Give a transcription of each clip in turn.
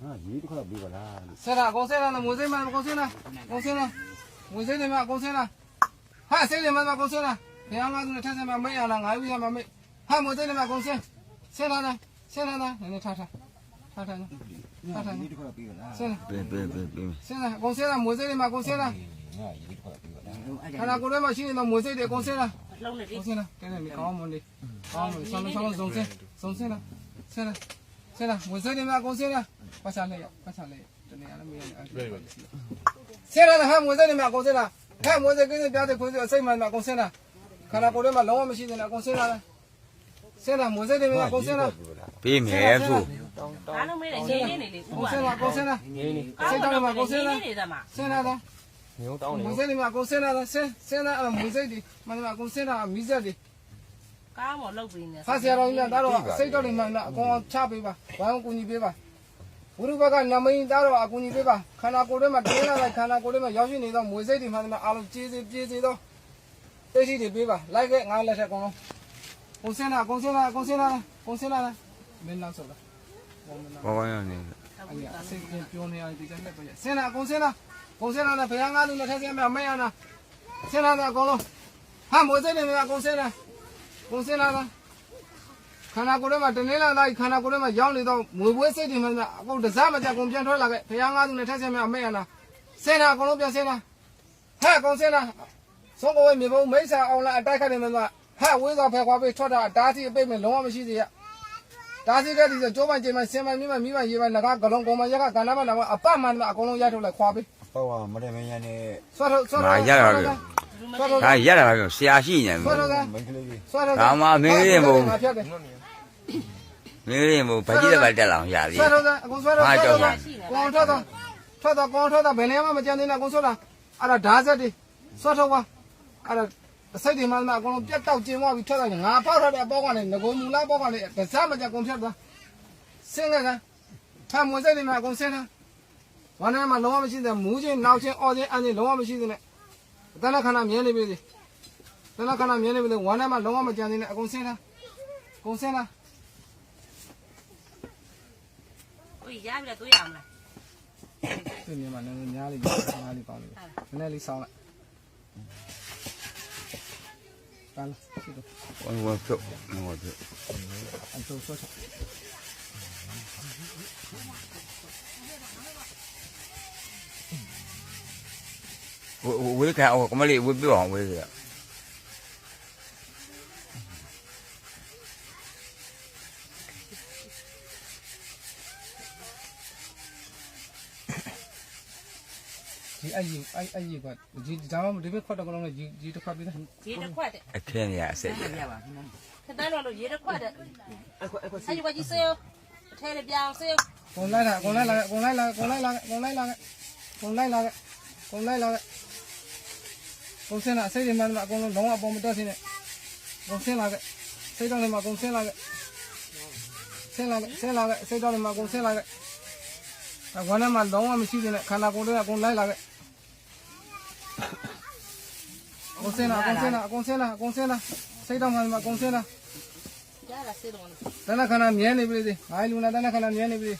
ဟာရေးတစ်ခါပြီးပါလားဆဲတာအကုန်ဆဲတာနော်မွေးစိတ်မအကုန်ဆဲတာအကုန်ဆဲတာမွေးစိတ်တွေမအကုန်ဆဲတာဟာစိတ်တွေမအကုန်ဆဲတာဘယ်အောင်ငါသူနဲ့ထက်ဆဲမမိတ်ရလားငါယူရမမိတ်ဟာမွေးစိတ်တွေမအကုန်ဆဲဆဲလာတာဆဲလာတာနည်းနည်းထားထားထားထားနော်ထားထားရေးနော်တစ်ခါပြီးပါလားဆဲလာပဲပဲပဲပဲဆဲလာအကုန်ဆဲတာမွေးစိတ်တွေမအကုန်ဆဲတာဟာရေးတစ်ခါပြီးပါလားခန္ဓာကိုယ်ထဲမှာရှိနေတော့မွေးစိတ်တွေအကုန်ဆဲတာလုံးနေအကုန်ဆဲတာကဲနေကောင်းမလို့ကောင်းမလို့ဆောင်းဆောင်းစုံဆဲစုံဆဲလားဆဲလား ဆဲလားမွေးစိတ်တွေမအကုန်ဆဲလားပတ်ချလိုက်ရပတ်ချလိုက်တနေရာလည်းမရဘူးဆဲလာတာဟာမွေးစိတ်တွေမအကုန်ဆဲလားဟဲ့မွေးစိတ်ကိစ္စပြတဲ့ခွေးစိတ်အစိတ်မှန်အကုန်ဆဲလားခန္ဓာကိုယ်ထဲမှာလုံးဝမရှိသေးဘူးအကုန်ဆဲလာလားဆဲလားမွေးစိတ်တွေမအကုန်ဆဲလားပေးမယ်ဆိုအားလုံးမဲနေနေနေလေအကုန်ဆဲလားအကုန်ဆဲလားစိတ်တောင်းမှာကိုစိတ်နေသမားဆဲလာတာမျိုးတောင်းနေမွေးစိတ်တွေမအကုန်ဆဲလာလားဆဲဆဲလာအဲ့မွေးစိတ်တွေမှန်တယ်အကုန်ဆဲလာမီးစက်တွေ ကားမော်လုတ်ပြီးနေဖာဆရာတော်ကြီးများဒါတော့စိတ်တော်တွေမှန်တာအကုန်ချပေးပါဘာလို့ကူညီပေးပါဘုရုဘကနမင်းဒါတော့အကူညီပေးပါခန္ဓာကိုယ်ထဲမှာတင်းလာတဲ့ခန္ဓာကိုယ်ထဲမှာရောက်ရှိနေသောမွေစိတ်တွေမှန်တယ်အားလုံးကြေးစေပြေးစေသောသိရှိတွေပေးပါလိုက်ခဲ့ငါလက်ထက်ကောင်လုံးကုန်စင်းလာကုန်စင်းလာကုန်စင်းလာကုန်စင်းလာမင်းနောက်ဆိုလားဘောမနာဘောကောင်းရနေအဲ့ဒီအစိတ်ပြန်ပြောနေရဒီတိုင်းနဲ့ပြရစင်းလာကုန်စင်းလာကုန်စင်းလာနဲ့ဘုရားငါးသူနဲ့ထက်စင်းမမဲရနာစင်းလာတဲ့အကုန်လုံးဟာမွေစိတ်တွေများကုန်စင်းလာ ကုန်စင်းလာလားခန္ဓာကိုယ်ထဲမှာတနင်္လာတိုင်းခန္ဓာကိုယ်ထဲမှာရောက်နေတော့ငွေပွဲစိတ်တွေမှအကုန်တစားမကြကုန်ပြန်ထွက်လာခဲ့ဘုရားငါးသူနဲ့ထက်ဆက်မြအမေ့ရလားစင်တာအကုန်လုံးပြန်စင်တာဟဲ့အကုန်စင်တာသုံးကိုဝေးမြေပုံမိစ္ဆာအောင်လာအတိုက်ခိုက်နေမှဟဲ့ဝေးသွားဖယ်ခွာပေးထွက်တာတားစီအပိတ်မဲ့လုံးဝမရှိသေးရတားစီကတည်းကကြိုးပမ်းချိန်မှဆင်မမိမမိမရေးမငကားကလုံးကုန်မရက်ကကန္နာမနာမအပမှန်အကုန်လုံးရထုတ်လိုက်ခွာပေးဟောမရမရနဲ့ဆွတ်ထုတ်ဆွတ်မာထုတ်ရတာပဲ ဒါရတာပဲဆရာရှိနေတယ်ဆွတ်ထုတ်ကမင်းကလေးကြီးဆွတ်ထုတ်ဒါမှမင်းလေးမို့ဖြတ်တယ်မင်းလေးမို့ဗကြီးလည်းပဲတက်လောင်ရပြီဆွတ်ထုတ်ကအကုန်ဆွတ်ထုတ်ဟာကြောက်ရကောင်းထွက်တော့ထွက်တော့ကောင်းထွက်တော့ဘယ်နေရာမှမကြံသေးနဲ့အကုန်ဆွတ်တာအဲ့ဒါဓာတ်ဆက်တွေဆွတ်ထုတ်ပါအဲ့ဒါစိတ်တွေမှမှအကုန်လုံးပြတ်တောက်ကျင်းသွားပြီးထွက်သွားငါပေါက်ထားတဲ့အပေါက်ကလည်းငကိုမူလာပေါက်ကလည်းဒစားမကြကုန်ဖြတ်သွားစင်းကကဖမ်းမွေစိတ်တွေမှအကုန်ဆင်းတာဝမ်းထဲမှာလုံးဝမရှိတဲ့မူးချင်းနောက်ချင်းအော်ချင်းအန်ချင်းလုံးဝမရှိတဲ့ နဲ့တဏ္ဍခဏမြင်နေပြီလေတဏ္ဍခဏမြင်နေပြီလေဝမ်းထဲမှာလုံးဝမကြံသေးနဲ့အကုန်ဆင်းတာအကုန်ဆင်းတာကိုရပြီလားတွေးရအောင်လားဒီနေမှာလည်းများလေးများလေးပေါင်းလေးနည်းနည်းလေးဆောင်းလိုက်ပါလားရှိတော့ဝဝဖြုတ်ဝဖြုတ်အတူဆော့ချဝဝေးခံအောင်ကမလေးဝေးပြအောင်ဝေးရဒီအကြီးအ အကြီးကဒီဒါမှဒီဘက်ခွက်တော့ကတော့ဒီဒီတစ်ခါပြီးတော့ရေတစ်ခွက်တဲ့အခင်းရအဆက်ရခဏတော့ရေတစ်ခွက်တဲ့အဲ့ဒီကကြီးစေးအထဲလေးပြောင်းစေးကုန်လိုက်တာကုန်လိုက်လာကုန်လိုက်လာကုန်လိုက်လာကုန်လိုက်လာကု န်လိုက်လာကုန်လိုက်လာကုန်စင်းလာစိတ်တွေမှအကုန်လုံးလုံးဝပုံမတက်စင်းနဲ့ကုန်စင်းလာကစိတ်တော်တွေမှာကုန်စင်းလာကဆင်းလာကဆင်းလာကစိတ်တော်တွေမှာကုန်စင်းလာကဝမ်းထဲမှာလုံးဝမရှိသေးနဲ့ခန္ဓာကိုယ်တွေကကုန်လိုက်လာကကုန်စင်းလာကုန်စင်းလာကုန်စင်းလာကုန်စင်းလာစိတ်တော်မှာကုန်စင်းလာရတာစေးတော့တနခဏမြဲနေပြီလေငါလူနာတနခဏမြဲနေပြီ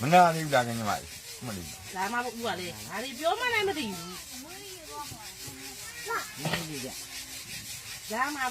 မနာသေးဘူးလားခင်ဗျမ မလေးလာမဘူးကလေဒါတွေပြောမှလည်းမသိဘူးလာမှာ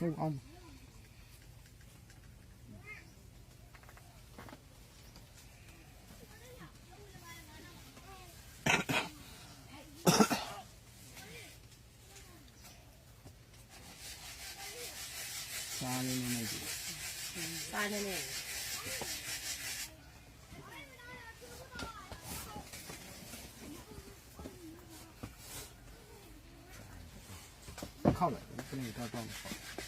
ပေါ့ဟုတ်အောင်စားနေနေကြည့်စားနေနေခောက်လိုက်ခ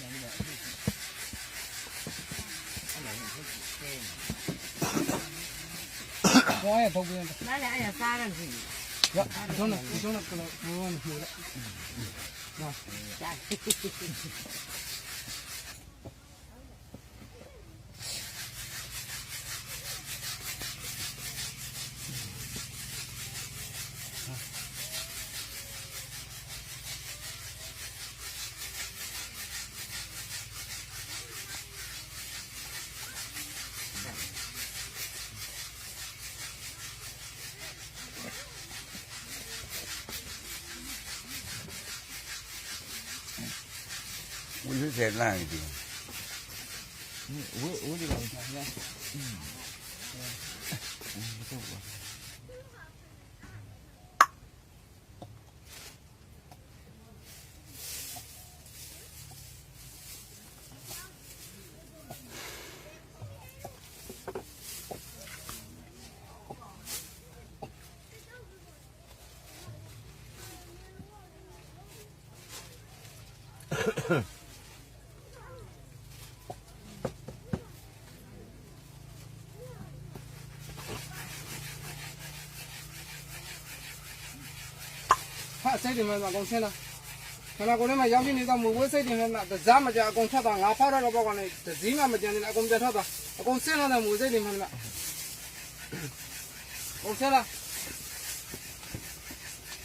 လေးတော့တော့ခောက်အဲ့ဒါလေးတော့ဘောရဲ့ပုတ်ပြင်းနားလည်းအဲ့ဒါစားရမရှိဘူးရကျွန်တော်ကျွန်တော်ကလည်းဘောမဖြ စ်လိုက်ကြာဝိသေလမ်းဒီဝေးဝေးဒီကောင်ကြာရဟာစိ တ်တွေမှာအကုန်ဆင်းလာခဏကိုယ်ထဲမှာရောက်နေတော့မဝေးစိတ်တွေမှာတစားမကြအကုန်ထွက်သွားငါဖောက်ရတော့ဘောကနေတစည်းမှမကြံနေအကုန်ပြတ်ထွက်သွားအကုန်ဆင်းလာတဲ့မဝေးစိတ်တွေမှာအကုန်ဆင်းလာ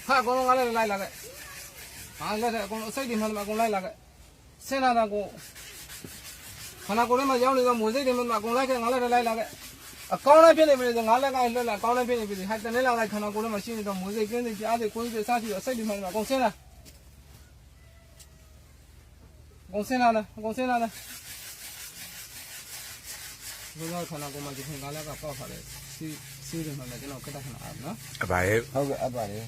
ဟာအကုန်လုံးကလည်းလိုက်လာခဲ့ဟာလက်တဲ့အကုန်လုံးစိတ်တွေမှာအကုန်လိုက်လာခဲ့ဆင်းလာတော့ကိုခဏကိုယ်ထဲမှာရောက်နေတော့မဝေးစိတ်တွေမှာအကုန်လိုက်ခဲ့ငါလည်းလိုက်လာခဲ့ အကောင်းလည်းဖြစ်နေပြီငါလည်းကလွတ်လာကောင်းလည်းဖြစ်နေပြီဟာတနေ့လောက်လိုက်ခဏကိုယ်ထဲမှာရှိနေတော့မွေးစိတ်ကင်းစိတ်ကြားစိတ်ကိုယ်စိတ်စားရှိတော့စိတ်တွေမှာအကုန်ဆင်းလာအကုန်ဆင်းလာလားအကုန်ဆင်းလာလားဘုရားခဏကိုယ်မှာဒီခင်ကလည်းကပေါ့ခါတယ်စီစီတွေမှာလည်းကျွန်တော်ကတခဏအားနော်အဘာရဲ့ဟုတ်ကဲ့အပ်ပါတယ်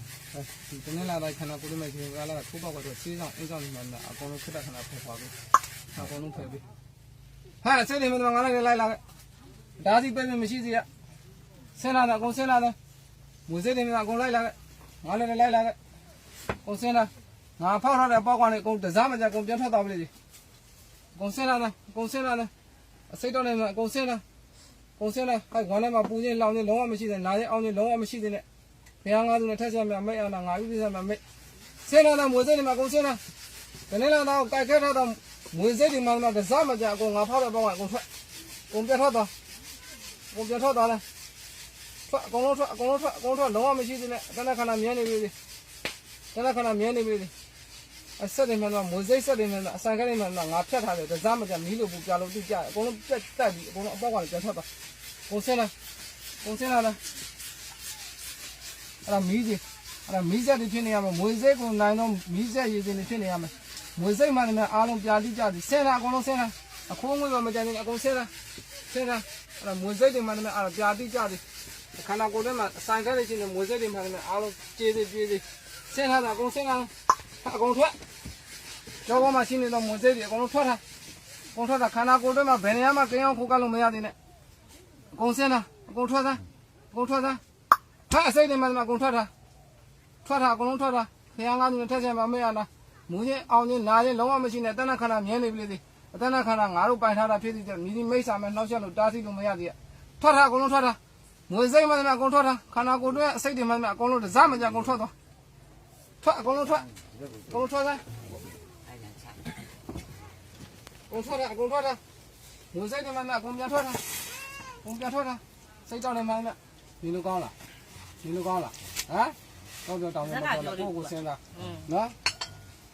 ဒီတနေ့လာတိုင်းခဏကိုယ်ထဲမှာဒီခင်ကလည်းထိုးပေါက်ကတော့စီးဆောင်အင်းဆောင်တွေမှာအကုန်လုံးကတခဏဖယ်သွားပြီအကုန်လုံးဖယ်ပြီဟာစိတ်တွေမှာငါလည်းလိုက်လာခဲ့ ဒါစီပဲမရှိစီရဆင်းလာတယ်အကုန်ဆင်းလာတယ်မွေစိတ်တွေကအကုန်လိုက်လာခဲ့ငါလည်းလိုက်လာခဲ့ကုန်စင်းလာငါဖောက်ထားတဲ့ပေါက်ကနေအကုန်တစားမကြအကုန်ပြန်ထွက်သွားပြီလေကုန်စင်းလာလားကုန်စင်းလာလားအစိတ်တော့လည်းအကုန်စင်းလာကုန်စင်းလာဟဲ့ဝမ်းထဲမှာပူချင်းလောင်ချင်းလုံးဝမရှိတဲ့နားချင်းအောင်းချင်းလုံးဝမရှိတဲ့နဲ့ဘုရားငါးသူနဲ့ထက်ဆက်မြမိတ်အောင်ငါဥပ္ပစ္ဆမမိတ်စင်းလာတဲ့မွေစိတ်တွေမှာအကုန်စင်းလာဒီနေ့လာတော့ကြိုက်ခဲထားတော့မွေစိတ်တွေမှာတစားမကြအကုန်ငါဖောက်တဲ့ပေါက်ကအကုန်ထွက်အကုန်ပြန်ထွက်သွားအ ကုန်ပြန်ထွက်သွားလားထွက်အကုန်လုံးထွက်အကုန်လုံးထွက်အကုန်လုံးထွက်လုံးဝမရှိသေးနဲ့တနက်ခဏမြဲနေပြီလေတနက်ခဏမြဲနေပြီလေအဆက်တွေမှတော့မွေစိတ်ဆက်တွေမှတော့အဆိုင်ကလေးမှတော့ငါဖြတ်ထားတယ်တစားမကြမီးလို့ပူပြလို့တိကြအကုန်လုံးပြတ်တက်ပြီးအကုန်လုံးအပေါက်ကလည်းပြန်ထွက်သွားကုန်စင်းလားကုန်စင်းလားလားအဲ့ဒါမီးကြီးအဲ့ဒါမီးဆက်တွေဖြစ်နေရမှာမွေစိတ်ကိုနိုင်တော့မီးဆက်ရည်စင်တွေဖြစ်နေရမှာမွေစိတ်မှလည်းအားလုံးပြာတိကြသည်ဆင်းလားအကုန်လုံးဆင်းလားအခိုးငွေပါမကြနေအကုန်ဆင်းလား ဆင်းလားအဲ့ဒါမွေစိတ်တွေမှလည်းအားပြာတိကြသည်ခန္ဓာကိုယ်ထဲမှာအဆိုင်ကလေးချင်းနဲ့မွေးစိတ်တွေမှာလည်းအားလုံးကျေးသေးပြေးသေးဆင်းထားတာအကုန်ဆင်းလာအကုန်ထွက်ကျောပေါ်မှာရှိနေတော့မွေးစိတ်တွေအကုန်လုံးထွက်တာအကုန်ထွက်တာခန္ဓာကိုယ်ထဲမှာဘယ်နေရာမှာကင်းအောင်ခိုးကလို့မရသေးနဲ့အကုန်ဆင်းတာအကုန်ထွက်တာအကုန်ထွက်တာဟာအစိတ်တွေမှာအကုန်ထွက်တာထွက်တာအကုန်လုံးထွက်တာခရမ်းကားသူနဲ့ထက်ဆင်မှာမရလားမူးချင်းအောင်ချင်းနာချင်းလုံးဝမရှိနဲ့တဏ္ဍခန္ဓာမြဲနေပြီလေ အတဏ္ဍခန္ဓာငါတို့ပိုင်ထားတာဖြစ်သေးတယ်မိဒီမိတ်ဆာမဲ့နှောက်ရက်လို့တားဆီးလို့မရသေးရထွက်တာအကုန်လုံးထွက်တာငွေစိတ်မှလည်းအကုန်ထွက်တာခန္ဓာကိုယ်တွေအစိတ်တွေမှလည်းအကုန်လုံးတစားမကြအကုန်ထွက်သွားထွက်အကုန်လုံးထွက်အကုန်လုံးထွက်သွားအကုန်ထွက်တာအကုန်ထွက်တာငွေစိတ်တွေမှလည်းအကုန်ပြန်ထွက်တာအကုန်ပြန်ထွက်တာစိတ်တောင်းနေမှလည်းဒီလိုကောင်းလားဒီလိုကောင်းလားဟမ်တော့တော့တောင်းနေမှာတော့ကိုကိုစဉ်းစားอืมနော်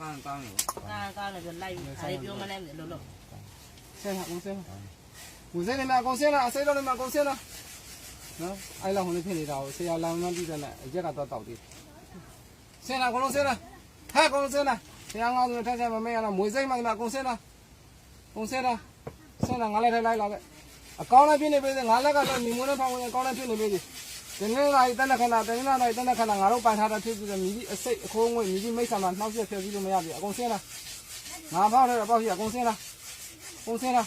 ကောင်းကောင်းလို့ကာကာလည်းပြောလိုက်ဒါလေးပြောမလဲလို့လို့စဉ်းစားကုန်စဉ်းစားငွေစိတ်တွေမှအကုန်စဉ်းစားအစိတ်တော်တွေမှအကုန်စဉ်းစားနော်အဲ့လောက်ဟိုလေးဖြစ်နေတာကိုဆရာလောင်လောင်ပြီးတဲ့နဲ့အရက်ကတော့တောက်သေးဆင်းလာအကုန်လုံးဆင်းလာဟဲ့အကုန်လုံးဆင်းလာဆရာငါးသူနဲ့ထက်ဆက်မမဲရလားမွေစိတ်မှလည်းအကုန်ဆင်းလာအကုန်ဆင်းလာဆင်းလာငါလည်းထိုင်လိုက်လာခဲ့အကောင်းလည်းဖြစ်နေပြီငါလည်းကတော့ညီမနဲ့ဖောင်းဝင်အကောင်းလည်းဖြစ်နေပြီ ဒီနေ့ကတနခဏတနင်္လာနေ့တနခဏငါတို့ပိုင်ထားတာဖြစ်ပြီးတော့မြည်ကြီးအစိတ်အခိုးငွေမြည်ကြီးမိတ်ဆာမှာနှောက်ရက်ဖြည့်ပြီးလို့မရပြီအကုန်ဆင်းလာငါဖောက်တယ်ပေါ့ပြအကုန်ဆင်းလာအကုန်ဆင်းလာ